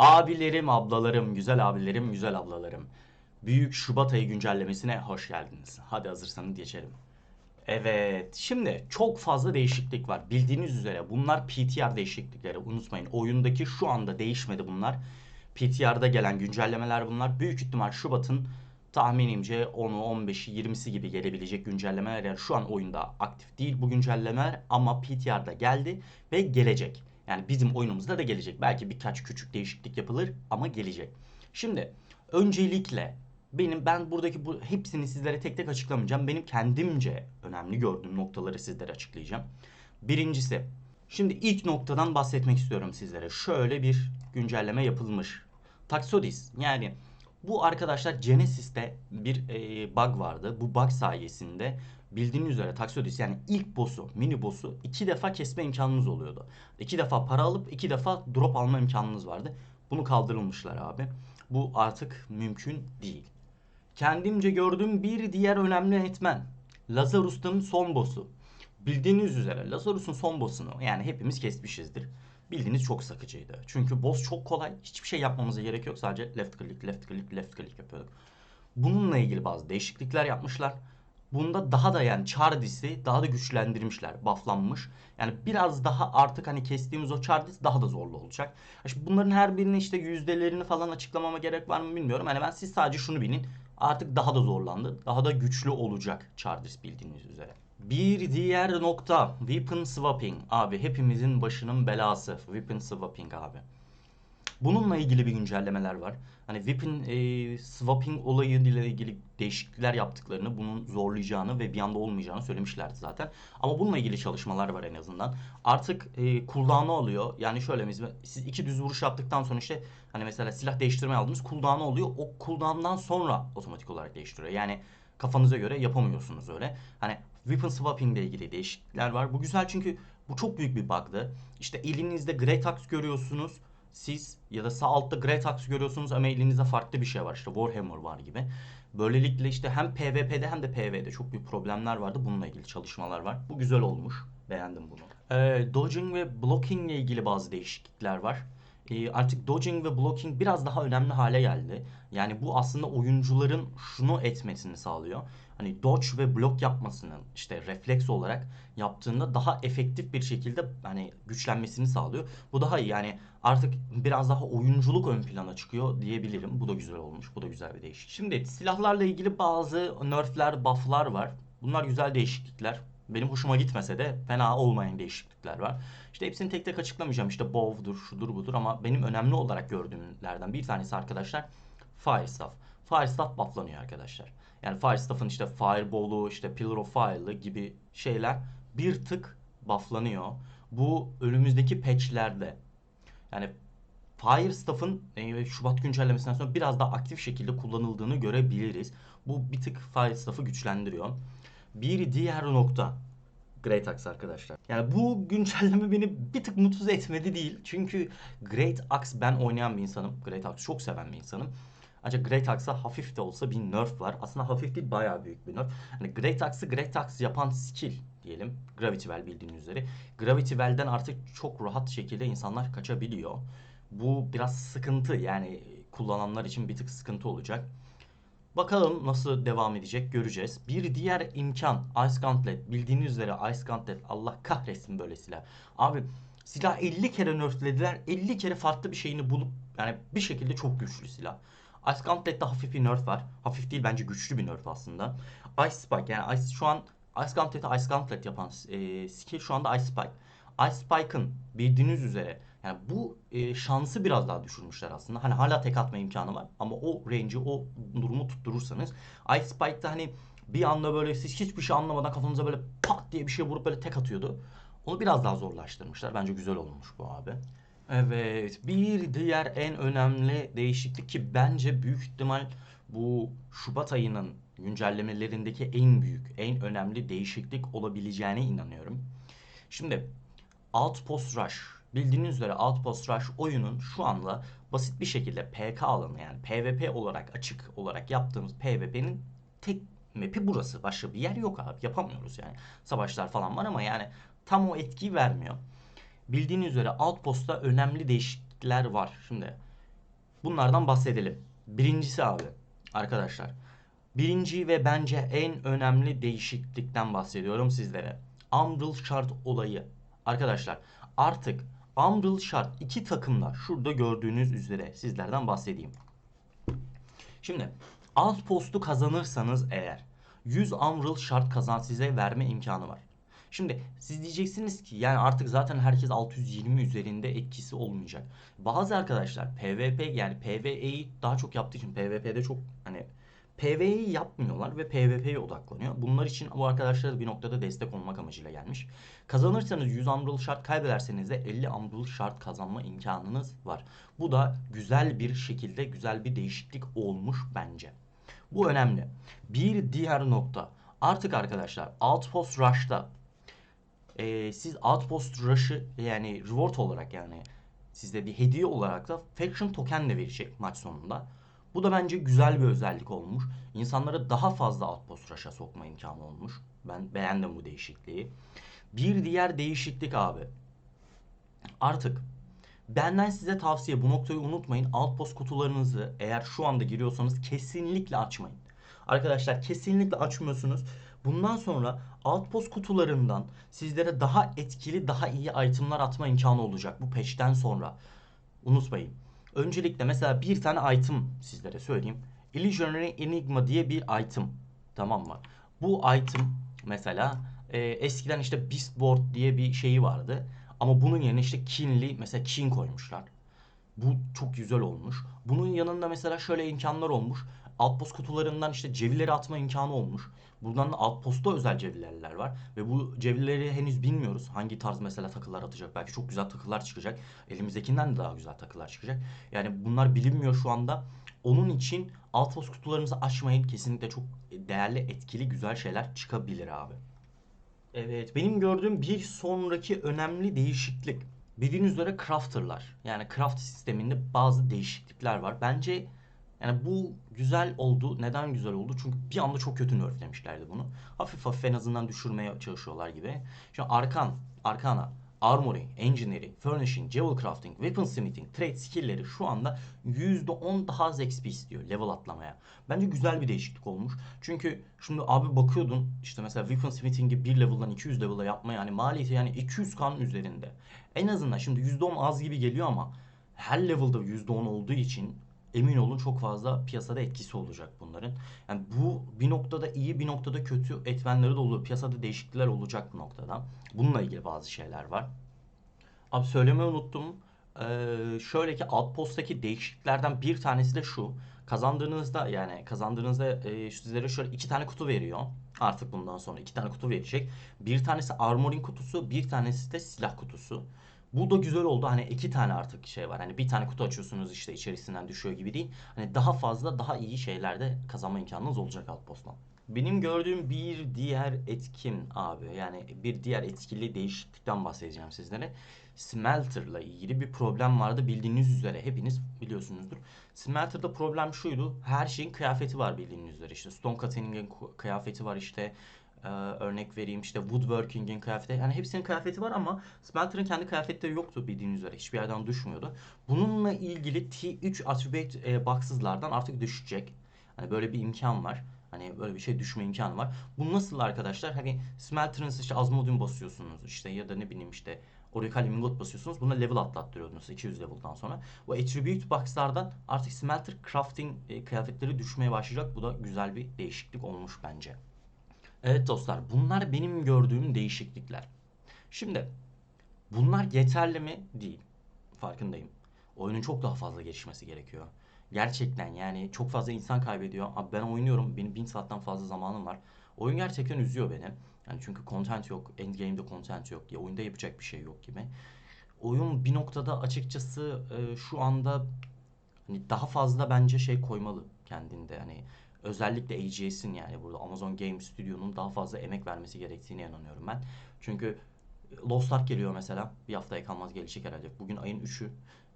Abilerim, ablalarım, güzel abilerim, güzel ablalarım. Büyük Şubat ayı güncellemesine hoş geldiniz. Hadi hazırsanız geçelim. Evet, şimdi çok fazla değişiklik var. Bildiğiniz üzere bunlar PTR değişiklikleri. Unutmayın oyundaki şu anda değişmedi bunlar. PTR'da gelen güncellemeler bunlar. Büyük ihtimal Şubat'ın tahminimce 10'u, 15'i, 20'si gibi gelebilecek güncellemeler. Yani şu an oyunda aktif değil bu güncellemeler ama PTR'da geldi ve gelecek. Yani bizim oyunumuzda da gelecek. Belki birkaç küçük değişiklik yapılır ama gelecek. Şimdi öncelikle benim ben buradaki bu hepsini sizlere tek tek açıklamayacağım. Benim kendimce önemli gördüğüm noktaları sizlere açıklayacağım. Birincisi, şimdi ilk noktadan bahsetmek istiyorum sizlere. Şöyle bir güncelleme yapılmış. Taxodis yani bu arkadaşlar Genesis'te bir e, bug vardı. Bu bug sayesinde bildiğiniz üzere Taxodis yani ilk boss'u, mini boss'u iki defa kesme imkanınız oluyordu. İki defa para alıp iki defa drop alma imkanınız vardı. Bunu kaldırılmışlar abi. Bu artık mümkün değil. Kendimce gördüğüm bir diğer önemli etmen. Lazarus'un son boss'u. Bildiğiniz üzere Lazarus'un son boss'unu yani hepimiz kesmişizdir. Bildiğiniz çok sıkıcıydı. Çünkü boss çok kolay. Hiçbir şey yapmamıza gerek yok. Sadece left click, left click, left click yapıyorduk. Bununla ilgili bazı değişiklikler yapmışlar. Bunda daha da yani Chardis'i daha da güçlendirmişler, bufflanmış. Yani biraz daha artık hani kestiğimiz o Chardis daha da zorlu olacak. Şimdi bunların her birinin işte yüzdelerini falan açıklamama gerek var mı bilmiyorum. Hani ben siz sadece şunu bilin. Artık daha da zorlandı. Daha da güçlü olacak Chardis bildiğiniz üzere. Bir diğer nokta weapon swapping. Abi hepimizin başının belası weapon swapping abi. Bununla ilgili bir güncellemeler var. Hani weapon e, swapping olayı ile ilgili değişiklikler yaptıklarını, bunun zorlayacağını ve bir anda olmayacağını söylemişlerdi zaten. Ama bununla ilgili çalışmalar var en azından. Artık e, cooldown'u oluyor. Yani şöyle mesela siz iki düz vuruş yaptıktan sonra işte hani mesela silah değiştirme aldınız cooldown'u oluyor. O cooldown'dan sonra otomatik olarak değiştiriyor. Yani kafanıza göre yapamıyorsunuz öyle. Hani weapon swapping ile ilgili değişiklikler var. Bu güzel çünkü bu çok büyük bir bug'dı. İşte elinizde Great Axe görüyorsunuz siz ya da sağ altta Great Axe görüyorsunuz ama elinizde farklı bir şey var işte Warhammer var gibi. Böylelikle işte hem PvP'de hem de PvE'de çok büyük problemler vardı. Bununla ilgili çalışmalar var. Bu güzel olmuş. Beğendim bunu. Ee, dodging ve blocking ile ilgili bazı değişiklikler var. Ee, artık dodging ve blocking biraz daha önemli hale geldi. Yani bu aslında oyuncuların şunu etmesini sağlıyor. Hani dodge ve block yapmasının işte refleks olarak yaptığında daha efektif bir şekilde hani güçlenmesini sağlıyor. Bu daha iyi yani artık biraz daha oyunculuk ön plana çıkıyor diyebilirim. Bu da güzel olmuş. Bu da güzel bir değişiklik. Şimdi silahlarla ilgili bazı nerfler, bufflar var. Bunlar güzel değişiklikler. Benim hoşuma gitmese de fena olmayan değişiklikler var. İşte hepsini tek tek açıklamayacağım. İşte bow'dur, şudur budur ama benim önemli olarak gördüğümlerden bir tanesi arkadaşlar Fire Staff. Fire Staff bufflanıyor arkadaşlar. Yani Fire Staff'ın işte Fireball'u, işte Pillar of Fire'lı gibi şeyler bir tık bufflanıyor. Bu önümüzdeki patchlerde yani Fire Staff'ın e, Şubat güncellemesinden sonra biraz daha aktif şekilde kullanıldığını görebiliriz. Bu bir tık Fire Staff'ı güçlendiriyor. Bir diğer nokta Great Axe arkadaşlar. Yani bu güncelleme beni bir tık mutsuz etmedi değil. Çünkü Great Axe ben oynayan bir insanım. Great Axe çok seven bir insanım. Ancak Great Axe'a hafif de olsa bir nerf var. Aslında hafif değil bayağı büyük bir nerf. Hani Great Axe'ı Great Axe yapan skill diyelim. Gravity Well bildiğiniz üzere. Gravity Well'den artık çok rahat şekilde insanlar kaçabiliyor. Bu biraz sıkıntı yani kullananlar için bir tık sıkıntı olacak. Bakalım nasıl devam edecek göreceğiz. Bir diğer imkan Ice Gauntlet. Bildiğiniz üzere Ice Gauntlet Allah kahretsin böyle silah. Abi silah 50 kere nerflediler. 50 kere farklı bir şeyini bulup yani bir şekilde çok güçlü silah. Ice Gauntlet'te hafif bir nerf var. Hafif değil bence güçlü bir nerf aslında. Ice Spike yani Ice, şu an Ice Gauntlet'i Ice Gauntlet yapan e, skill şu anda Ice Spike. Ice Spike'ın bildiğiniz üzere yani bu e, şansı biraz daha düşürmüşler aslında. Hani hala tek atma imkanı var ama o range'i o durumu tutturursanız Ice Spike'da hani bir anda böyle siz hiçbir şey anlamadan kafanıza böyle pat diye bir şey vurup böyle tek atıyordu. Onu biraz daha zorlaştırmışlar. Bence güzel olmuş bu abi. Evet, bir diğer en önemli değişiklik ki bence büyük ihtimal bu Şubat ayının güncellemelerindeki en büyük, en önemli değişiklik olabileceğine inanıyorum. Şimdi Outpost Rush. Bildiğiniz üzere Outpost Rush oyunun şu anda basit bir şekilde PK alanı yani PvP olarak açık olarak yaptığımız PvP'nin tek map'i burası. Başka bir yer yok abi. Yapamıyoruz yani. Savaşlar falan var ama yani tam o etkiyi vermiyor. Bildiğiniz üzere Outpost'ta önemli değişiklikler var. Şimdi Bunlardan bahsedelim. Birincisi abi arkadaşlar. Birinci ve bence en önemli değişiklikten bahsediyorum sizlere. Umbral Shard olayı. Arkadaşlar artık Umbral Shard iki takımla şurada gördüğünüz üzere sizlerden bahsedeyim. Şimdi alt postu kazanırsanız eğer 100 Umbral Shard kazan size verme imkanı var. Şimdi siz diyeceksiniz ki yani artık zaten herkes 620 üzerinde etkisi olmayacak. Bazı arkadaşlar PvP yani PvE'yi daha çok yaptığı için PvP'de çok hani PvE'yi yapmıyorlar ve PvP'ye odaklanıyor. Bunlar için bu arkadaşlar da bir noktada destek olmak amacıyla gelmiş. Kazanırsanız 100 Umbral Shard kaybederseniz de 50 Umbral Shard kazanma imkanınız var. Bu da güzel bir şekilde güzel bir değişiklik olmuş bence. Bu önemli. Bir diğer nokta. Artık arkadaşlar Outpost Rush'ta e, siz Outpost Rush'ı yani reward olarak yani size bir hediye olarak da Faction Token de verecek maç sonunda. Bu da bence güzel bir özellik olmuş. İnsanları daha fazla Outpost Rush'a sokma imkanı olmuş. Ben beğendim bu değişikliği. Bir diğer değişiklik abi. Artık benden size tavsiye bu noktayı unutmayın. Outpost kutularınızı eğer şu anda giriyorsanız kesinlikle açmayın. Arkadaşlar kesinlikle açmıyorsunuz. Bundan sonra Outpost kutularından sizlere daha etkili, daha iyi itemlar atma imkanı olacak bu patch'ten sonra. Unutmayın. Öncelikle mesela bir tane item sizlere söyleyeyim. Illusionary Enigma diye bir item. Tamam mı? Bu item mesela e, eskiden işte Beastboard diye bir şeyi vardı. Ama bunun yerine işte Kinli mesela Kin koymuşlar. Bu çok güzel olmuş. Bunun yanında mesela şöyle imkanlar olmuş. Outpost kutularından işte cevileri atma imkanı olmuş. Buradan da Outpost'ta özel cevilerler var. Ve bu cevileri henüz bilmiyoruz. Hangi tarz mesela takılar atacak. Belki çok güzel takılar çıkacak. Elimizdekinden de daha güzel takılar çıkacak. Yani bunlar bilinmiyor şu anda. Onun için Outpost kutularınızı açmayın. Kesinlikle çok değerli, etkili, güzel şeyler çıkabilir abi. Evet, benim gördüğüm bir sonraki önemli değişiklik. Bildiğiniz üzere crafter'lar. Yani craft sisteminde bazı değişiklikler var. Bence yani bu güzel oldu. Neden güzel oldu? Çünkü bir anda çok kötü nerflemişlerdi bunu. Hafif hafif en azından düşürmeye çalışıyorlar gibi. Şimdi Arkan, Arkana, Armory, Engineering, Furnishing, Jewel Crafting, Weapon Smithing, Trade skill'leri şu anda %10 daha az XP istiyor level atlamaya. Bence güzel bir değişiklik olmuş. Çünkü şimdi abi bakıyordun işte mesela Weapon Smithing'i 1 level'dan 200 level'a yapma yani maliyeti yani 200 kan üzerinde. En azından şimdi %10 az gibi geliyor ama her level'da %10 olduğu için emin olun çok fazla piyasada etkisi olacak bunların. Yani bu bir noktada iyi bir noktada kötü etmenleri de oluyor. Piyasada değişiklikler olacak bu noktada. Bununla ilgili bazı şeyler var. Abi söylemeyi unuttum. Ee, şöyle ki Outpost'taki değişikliklerden bir tanesi de şu. Kazandığınızda yani kazandığınızda e, sizlere şöyle iki tane kutu veriyor. Artık bundan sonra iki tane kutu verecek. Bir tanesi armoring kutusu, bir tanesi de silah kutusu. Bu da güzel oldu. Hani iki tane artık şey var. Hani bir tane kutu açıyorsunuz işte içerisinden düşüyor gibi değil. Hani daha fazla daha iyi şeylerde kazanma imkanınız olacak Outpost'tan. Benim gördüğüm bir diğer etkin abi yani bir diğer etkili değişiklikten bahsedeceğim sizlere. Smelter'la ilgili bir problem vardı bildiğiniz üzere hepiniz biliyorsunuzdur. Smelter'da problem şuydu her şeyin kıyafeti var bildiğiniz üzere işte Stone Cutting'in kıyafeti var işte ee, örnek vereyim işte woodworking'in kıyafeti yani hepsinin kıyafeti var ama Smelter'ın kendi kıyafetleri yoktu bildiğiniz üzere hiçbir yerden düşmüyordu. Bununla ilgili T3 attribute e, box's'lardan artık düşecek. Hani böyle bir imkan var. Hani böyle bir şey düşme imkanı var. Bu nasıl arkadaşlar? Hani Smelter'ın işte Asmodium basıyorsunuz işte ya da ne bileyim işte Oracle Mingot basıyorsunuz. Buna level atlattırıyorsunuz 200 level'dan sonra. Bu attribute box'lardan artık Smelter crafting e, kıyafetleri düşmeye başlayacak. Bu da güzel bir değişiklik olmuş bence. Evet dostlar bunlar benim gördüğüm değişiklikler. Şimdi bunlar yeterli mi? Değil. Farkındayım. Oyunun çok daha fazla gelişmesi gerekiyor. Gerçekten yani çok fazla insan kaybediyor. Abi ben oynuyorum. Benim 1000 saatten fazla zamanım var. Oyun gerçekten üzüyor beni. Yani çünkü content yok. Endgame'de content yok. Ya oyunda yapacak bir şey yok gibi. Oyun bir noktada açıkçası e, şu anda hani daha fazla bence şey koymalı kendinde. Hani özellikle AGS'in yani burada Amazon Game Studio'nun daha fazla emek vermesi gerektiğine inanıyorum ben. Çünkü Lost Ark geliyor mesela. Bir haftaya kalmaz gelecek herhalde. Bugün ayın 3'ü.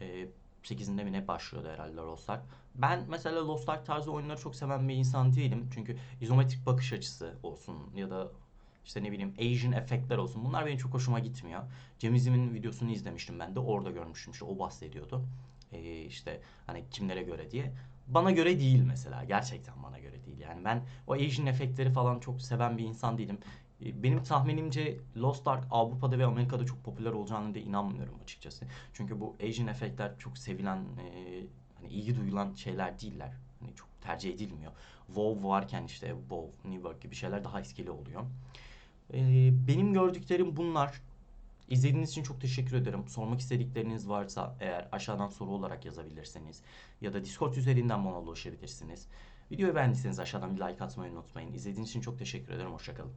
E, 8'inde mi ne başlıyordu herhalde Lost Ark. Ben mesela Lost Ark tarzı oyunları çok seven bir insan değilim. Çünkü izometrik bakış açısı olsun ya da işte ne bileyim Asian efektler olsun. Bunlar benim çok hoşuma gitmiyor. Cemizim'in videosunu izlemiştim ben de. Orada görmüştüm işte o bahsediyordu. Ee, işte hani kimlere göre diye. Bana göre değil mesela. Gerçekten bana göre değil. Yani ben o Asian efektleri falan çok seven bir insan değilim. Ee, Benim tahminimce Lost Ark Avrupa'da ve Amerika'da çok popüler olacağını da inanmıyorum açıkçası. Çünkü bu Asian efektler çok sevilen, e, hani ilgi duyulan şeyler değiller. Hani çok tercih edilmiyor. WoW varken işte WoW, New World gibi şeyler daha etkili oluyor. Ee, benim gördüklerim bunlar. İzlediğiniz için çok teşekkür ederim. Sormak istedikleriniz varsa eğer aşağıdan soru olarak yazabilirsiniz. Ya da Discord üzerinden bana ulaşabilirsiniz. Videoyu beğendiyseniz aşağıdan bir like atmayı unutmayın. İzlediğiniz için çok teşekkür ederim. Hoşçakalın.